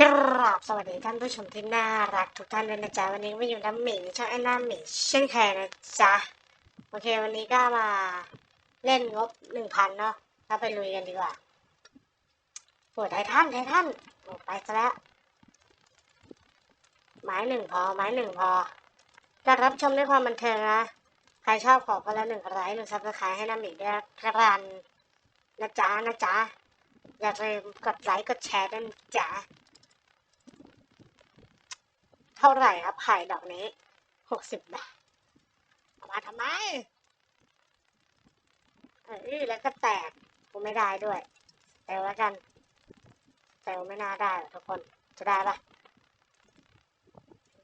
กราบสวัสดีท่านผู้ชมที่น่ารักทุกท่านด้วยนะจ๊ะวันนี้มาอยู่น้ำหมิงช่องไอ้น้ำหมิงเช่นเคยนะจ๊ะโอเควันนี้ก็มาเล่นงบหนึ่งพันเนาะก็ไปลุยกันดีกว่าปวดไททันไททันโอ้ไปซะแล้วไม้หนึ่งพอไม้หนึ่งพอจะรับชมด้วยความบันเทิงนะใครชอบขอคนละหนึ่งไลค์หนึ่งซับสไครต์ให้น้ำหมิงด้วยครับนะจ๊ะนะจ๊ะอย่าลืมกดไลค์กดแชร์ด้วยนะจ๊ะ ท่าไหร่ครับไผ่ดอกนี้หกสิบบาทเอามาทำไมเออแล้วก็แตกกูไม่ได้ด้วยเตวแล้วกันเตวไม่น่าได้หรอกทุกคนจะได้ปะ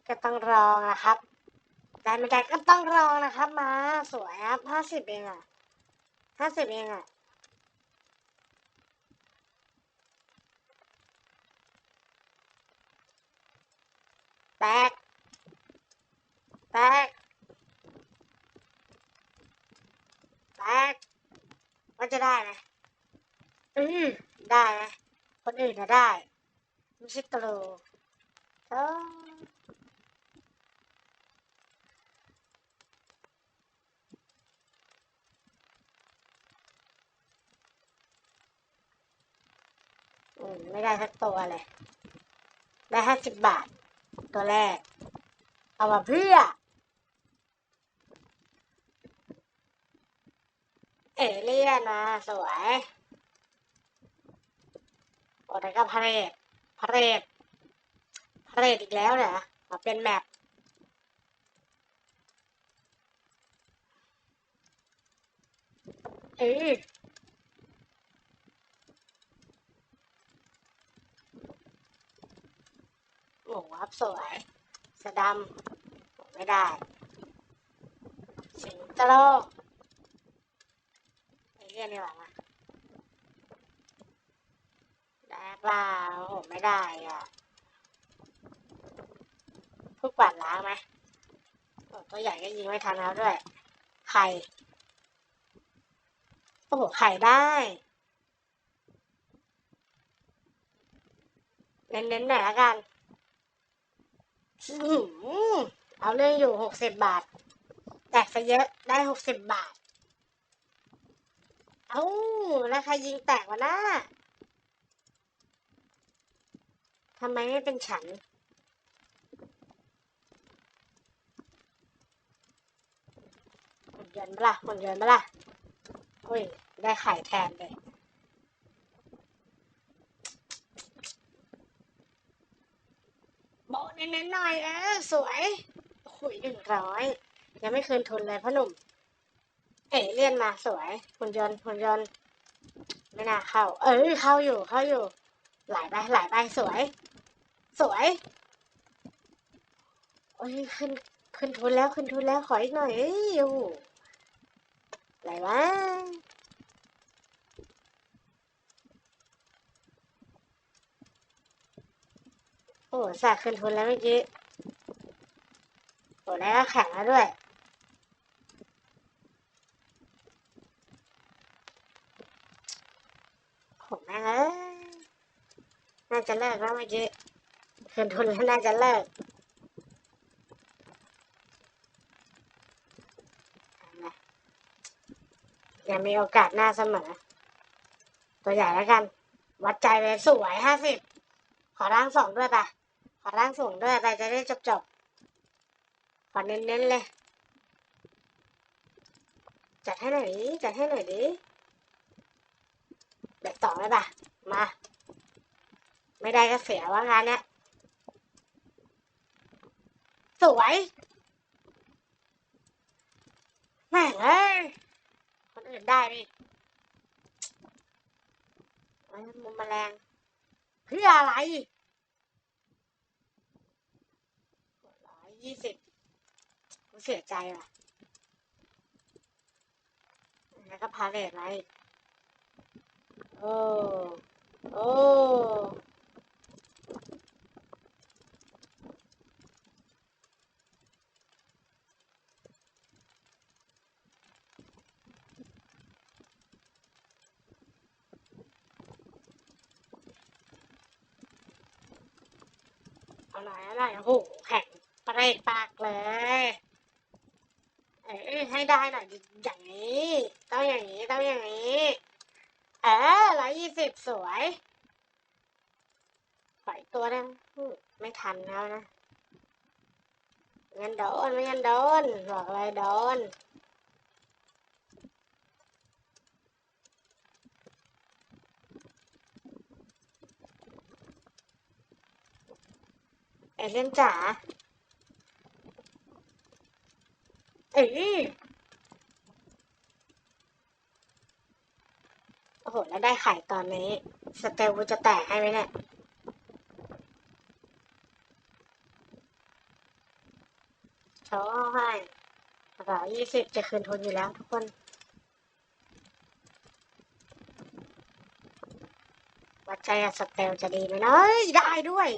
ก็ต้องรองนะครับ ได้ไม่ได้ก็ต้องรองนะครับ มาสวยครับห้าสิบเองอะห้าสิบเองอะ แตก แตก แตกว่าจะได้ไหมอืมได้ไหมคนอื่นนะได้ไม่ใช่ตรูเอออืมไม่ได้สักตัวเลย ได้ห้าสิบบาท ตัวแรก เอามาเพื่อ เอเลี่ยนนะสวยโอ้แต่ก็พาเรดพาเรดพาเรดอีกแล้วเหรอมาเป็นแมปเออหมูครับ สวยสะดำไม่ได้ สิงโตไอเลี่ยนนี่หว่ามาได้เปล่าโอ้ไม่ได้อะพวกกวาดล้างไหมตัวใหญ่ก็ยิงไม่ทันแล้วด้วย ไข่ โอ้โห ไข่ได้เน้นๆหน่อยละกัน เอาเรื่องอยู่หกสิบบาท แตกซะเยอะได้หกสิบบาท เอ้าแล้วใครยิงแตกวะน้าทำไมไม่เป็นฉันหุ่นยนต์ปะล่ะหุ่นยนต์ปะล่ะอุ้ย ได้ไข่แทนเลย โบะเน้นๆหน่อยเออสวยหุยหนึ่งร้อยยังไม่คืนทุนเลยพ่อหนุ่ม เอ๋เลี่ยนมาสวยหุ่นยนต์หุ่นยนต์ไม่น่าเข้า เออเข้าอยู่เข้าอยู่ หลายใบหลายใบสวย สวยโอ้ยขึ้นขึ้นทุนแล้วขึ้นทุนแล้วขออีกหน่อยเอ้ยโอ้โหอะไรวะ โอ้แสกขึ้นทุนแล้วเมื่อกี้โอ้แล้วก็แข็งแล้วด้วย ผมแม่งเอ้ยน่าจะเลิกแล้วเมื่อกี้คืนทุนแล้วน่าจะเลิกยังมีโอกาสหน้าเสมอ ตัวใหญ่แล้วกัน วัดใจเลยสวยห้าสิบขอร่างสองด้วยปะ ขอร่างสูงด้วยไปจะได้จบจบๆขอเน้นๆเลย จัดให้หน่อยดิ จัดให้หน่อยดิเด็กต่อเลยปะมา ไม่ได้ก็เสียว่างานเนี้ยสวยแม่งเอ้ยคนอื่นได้ดิมุมแมลงเพื่ออะไรร้อ ยี่สิบกูเสียใจว่ะ แล้วก็พาเลทไรอีกโอ้ โอ้เอาหน่อยเอาหน่อยโอ้โหแข็ง เปรกปากเลย เอ้ยให้ได้หน่อยอย่างนี้ต้องอย่างนี้ต้องอย่างนี้ เออร้อยยี่สิบสวยปล่อยตัวนะไม่ทันแล้วนะงั้นโดนไม่งั้นโดนบอกเลยโดนเอเลี่ยนจ๋า เอ้ย โอ้โห แล้วได้ไข่ตอนนี้ สเตลกูจะแตกให้ไหมเนี่ยโชว์ให้ร้อยยี่สิบจะคืนทุนอยู่แล้วทุกคน วัดใจสเตลจะดีไหมเนอะได้ด้วย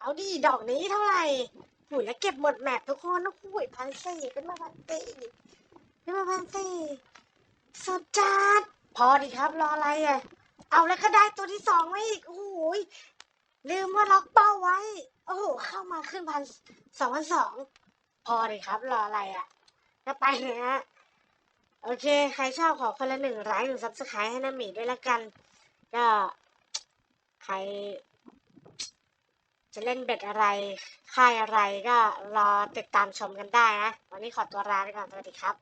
เอาดีดอกนี้เท่าไหร่ หุยแล้วเก็บหมดแมปทุกคนโอ้โหพันสี่ขึ้นมาพันสี่ขึ้นมาพันสี่สุดจัดพอดีครับรออะไรอะ เอาแล้วก็ได้ตัวที่สองมาอีกโอ้โหยลืมว่าล็อกเป้าไว้ โอ้โหเข้ามาขึ้นพันสองพันสองพอดีครับ รออะไรอะก็ไปเลยฮะโอเค ใครชอบขอคนละหนึ่งไลค์หนึ่งซับสไครต์ให้น้าหมีด้วยละกัน ก็ใคร จะเล่นเบ็ดอะไรค่ายอะไรก็รอติดตามชมกันได้นะ วันนี้ขอตัวลาไปก่อน สวัสดีครับ